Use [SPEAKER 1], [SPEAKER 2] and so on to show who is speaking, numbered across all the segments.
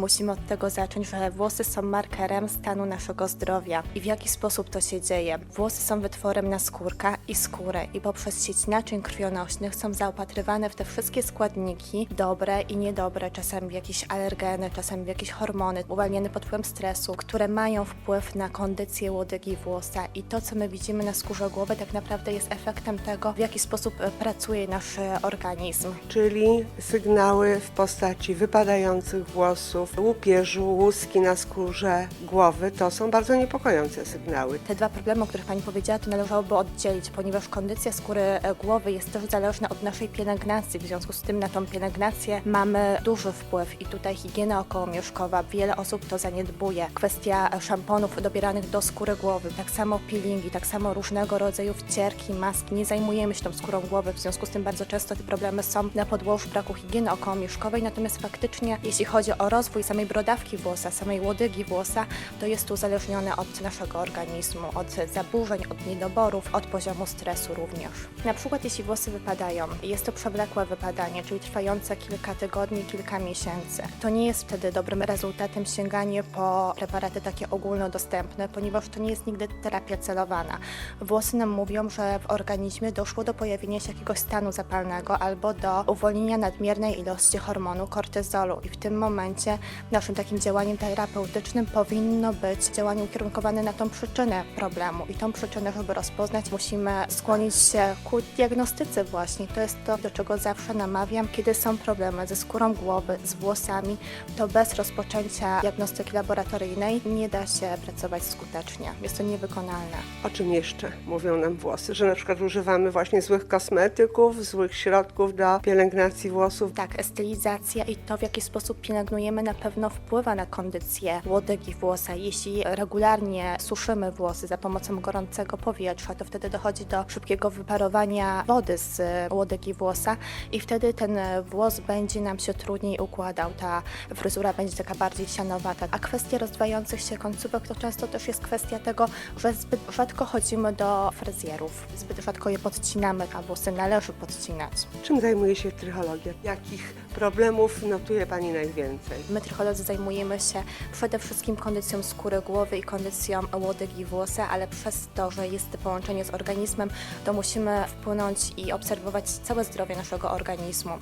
[SPEAKER 1] musimy od tego zacząć, że włosy są markerem stanu naszego zdrowia i w jaki sposób to się dzieje. Włosy są wytworem naskórka i skóry i poprzez sieć naczyń krwionośnych są zaopatrywane w te wszystkie składniki, dobre i niedobre, czasami w jakieś alergeny, czasami w jakieś hormony uwalniane pod wpływem stresu, które mają wpływ na kondycję łodygi włosa i to, co my widzimy na skórze głowy, tak naprawdę jest efektem tego, w jaki sposób e, pracuje nasz e, organizm.
[SPEAKER 2] Czyli sygnały w postaci wypadających włosów, łupieżu, łuski na skórze głowy to są bardzo niepokojące sygnały.
[SPEAKER 1] Te dwa problemy, o których Pani powiedziała, to należałoby oddzielić, ponieważ kondycja skóry e, głowy jest też zależna od naszej pielęgnacji. W związku z tym na tą pielęgnację mamy duży wpływ i tutaj higiena okołomieszkowa, wiele osób to zaniedbuje. Kwestia szamponów dobieranych do skóry głowy, tak samo peelingi, tak samo różnego rodzaju wcierki, maski. Nie zajmujemy się tą skórą głowy, w związku z tym bardzo często te problemy są na podłożu braku higieny okołomieszkowej, natomiast faktycznie jeśli chodzi o rozwój samej brodawki włosa, samej łodygi włosa, to jest to uzależnione od naszego organizmu, od zaburzeń, od niedoborów, od poziomu stresu również. Na przykład jeśli włosy wypadają, jest to przewlekłe wypadanie, czyli trwające kilka tygodni, kilka miesięcy. To nie jest wtedy dobrym rezultatem sięganie po preparaty takie ogólnodostępne, ponieważ to nie jest nigdy terapia celowana. Włosy nam mówią, że w organizmie doszło do pojawienia się jakiegoś stanu zapalnego albo do uwolnienia nadmiernej ilości hormonu kortyzolu i w tym momencie naszym takim działaniem terapeutycznym powinno być działanie ukierunkowane na tą przyczynę problemu i tą przyczynę, żeby rozpoznać, musimy skłonić się ku diagnostyce właśnie. To jest to, do czego zawsze namawiam, kiedy są problemy ze skórą głowy, z włosami, to bez rozpoczęcia diagnostyki laboratoryjnej nie da się pracować skutecznie. Jest to niewykonalne.
[SPEAKER 2] O czym jeszcze mówią nam włosy? Że na przykład używamy właśnie złych kosmetyków, złych środków do pielęgnacji włosów.
[SPEAKER 1] Tak, stylizacja i to, w jaki sposób pielęgnujemy, na pewno wpływa na kondycję łodygi włosa. Jeśli regularnie suszymy włosy za pomocą gorącego powietrza, to wtedy dochodzi do szybkiego wyparowania wody z łodygi włosa i wtedy ten włos będzie nam się trudniej układał. Ta fryzura będzie taka bardziej sianowata. A kwestia rozdwających się końcówek to często też jest kwestia tego, że zbyt rzadko chodzimy do fryzjerów, zbyt rzadko je podcinamy, a włosy należy podcinać.
[SPEAKER 2] Czym zajmuje się trychologia? Jakich problemów notuje Pani najwięcej?
[SPEAKER 1] My trycholodzy zajmujemy się przede wszystkim kondycją skóry głowy i kondycją łodygi włosa, ale przez to, że jest połączenie z organizmem, to musimy wpłynąć i obserwować całe zdrowie naszego organizmu.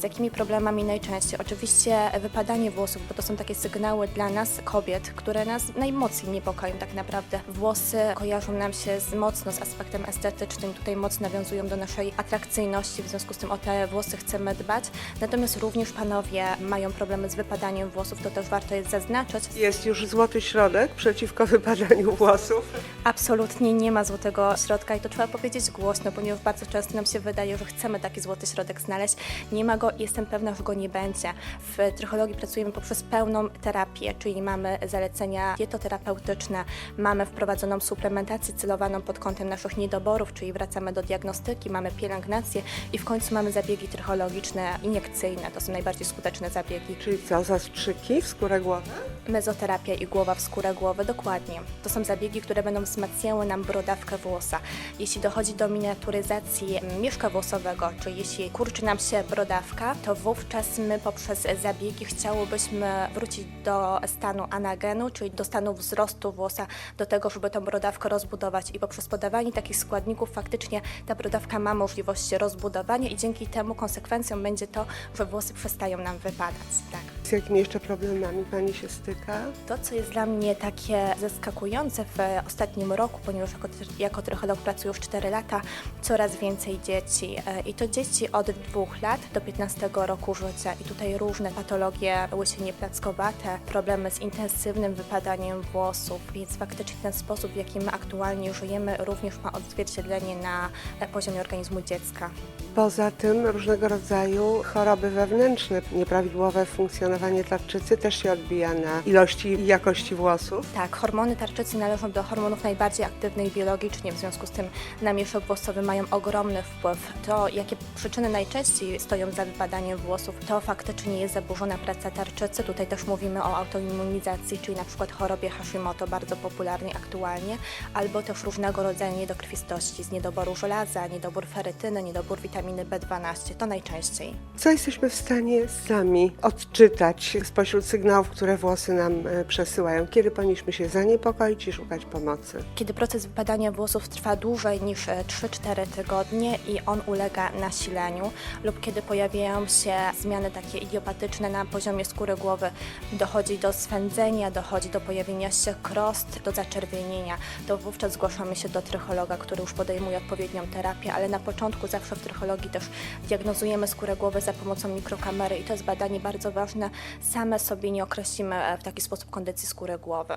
[SPEAKER 1] Z jakimi problemami najczęściej? Oczywiście wypadanie włosów, bo to są takie sygnały dla nas, kobiet, które nas najmocniej niepokoją tak naprawdę. Włosy kojarzą nam się z, mocno z aspektem estetycznym, tutaj mocno nawiązują do naszej atrakcyjności, w związku z tym o te włosy chcemy dbać. Natomiast również panowie mają problemy z wypadaniem włosów, to też warto jest zaznaczyć.
[SPEAKER 2] Jest już złoty środek przeciwko wypadaniu włosów.
[SPEAKER 1] Absolutnie nie ma złotego środka i to trzeba powiedzieć głośno, ponieważ bardzo często nam się wydaje, że chcemy taki złoty środek znaleźć. Nie ma go i jestem pewna, że go nie będzie. W trychologii pracujemy poprzez pełną terapię, czyli mamy zalecenia dietoterapeutyczne, mamy wprowadzoną suplementację celowaną pod kątem naszych niedoborów, czyli wracamy do diagnostyki, mamy pielęgnację i w końcu mamy zabiegi trychologiczne, iniekcyjne. To są najbardziej skuteczne zabiegi.
[SPEAKER 2] Czyli co, zastrzyki w skórę głowy?
[SPEAKER 1] Mezoterapia i głowa w skórę głowy, dokładnie. To są zabiegi, które będą wzmacniały nam brodawkę włosa. Jeśli dochodzi do miniaturyzacji mieszka włosowego, czyli jeśli kurczy nam się brodawka, to wówczas my poprzez zabiegi chciałybyśmy wrócić do stanu anagenu, czyli do stanu wzrostu włosa, do tego, żeby tą brodawkę rozbudować i poprzez podawanie takich składników faktycznie ta brodawka ma możliwość rozbudowania i dzięki temu konsekwencją będzie to, że włosy przestają nam wypadać. Tak.
[SPEAKER 2] Z jakimi jeszcze problemami Pani się styka?
[SPEAKER 1] To, co jest dla mnie takie zaskakujące w ostatnim roku, ponieważ jako, jako trycholog pracuję już 4 lata, coraz więcej dzieci. E, I to dzieci od 2 lat do 15 roku życia. I tutaj różne patologie, łysienie plackowate, problemy z intensywnym wypadaniem włosów. Więc faktycznie ten sposób, w jaki my aktualnie żyjemy, również ma odzwierciedlenie na e, poziomie organizmu dziecka.
[SPEAKER 2] Poza tym różnego rodzaju choroby wewnętrzne, nieprawidłowe funkcjonowanie tarczycy też się odbija na ilości i jakości włosów.
[SPEAKER 1] Tak, hormony tarczycy należą do hormonów najbardziej aktywnych biologicznie, w związku z tym na mieszok włosowy mają ogromny wpływ. To, jakie przyczyny najczęściej stoją za wypadaniem włosów, to faktycznie jest zaburzona praca tarczycy. Tutaj też mówimy o autoimmunizacji, czyli na przykład chorobie Hashimoto, bardzo popularnej aktualnie, albo też różnego rodzaju niedokrwistości z niedoboru żelaza, niedobór ferytyny, niedobór witaminy B12, to najczęściej.
[SPEAKER 2] Co jesteśmy w stanie sami odczytać spośród sygnałów, które włosy nam e, przesyłają, kiedy powinniśmy się zaniepokoić i szukać pomocy.
[SPEAKER 1] Kiedy proces wypadania włosów trwa dłużej niż e, 3-4 tygodnie i on ulega nasileniu, lub kiedy pojawiają się zmiany takie idiopatyczne na poziomie skóry głowy, dochodzi do swędzenia, dochodzi do pojawienia się krost, do zaczerwienienia, to wówczas zgłaszamy się do trychologa, który już podejmuje odpowiednią terapię, ale na początku zawsze w trychologii też diagnozujemy skórę głowy za pomocą mikrokamery i to jest badanie bardzo ważne. Same sobie nie określimy e, w taki sposób kondycji skóry głowy.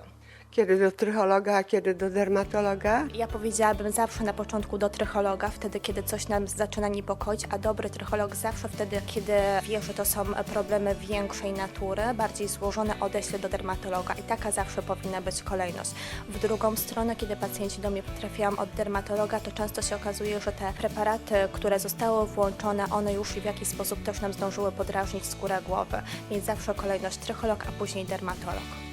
[SPEAKER 2] Kiedy do trychologa, a kiedy do dermatologa?
[SPEAKER 1] Ja powiedziałabym zawsze na początku do trychologa, wtedy kiedy coś nam zaczyna niepokoić, a dobry trycholog zawsze wtedy, kiedy wie, że to są problemy większej natury, bardziej złożone, odeśle do dermatologa i taka zawsze powinna być kolejność. W drugą stronę, kiedy pacjenci do mnie trafiają od dermatologa, to często się okazuje, że te preparaty, które zostały włączone, one już w jakiś sposób też nam zdążyły podrażnić skórę głowy, więc zawsze kolejność trycholog, a później dermatolog.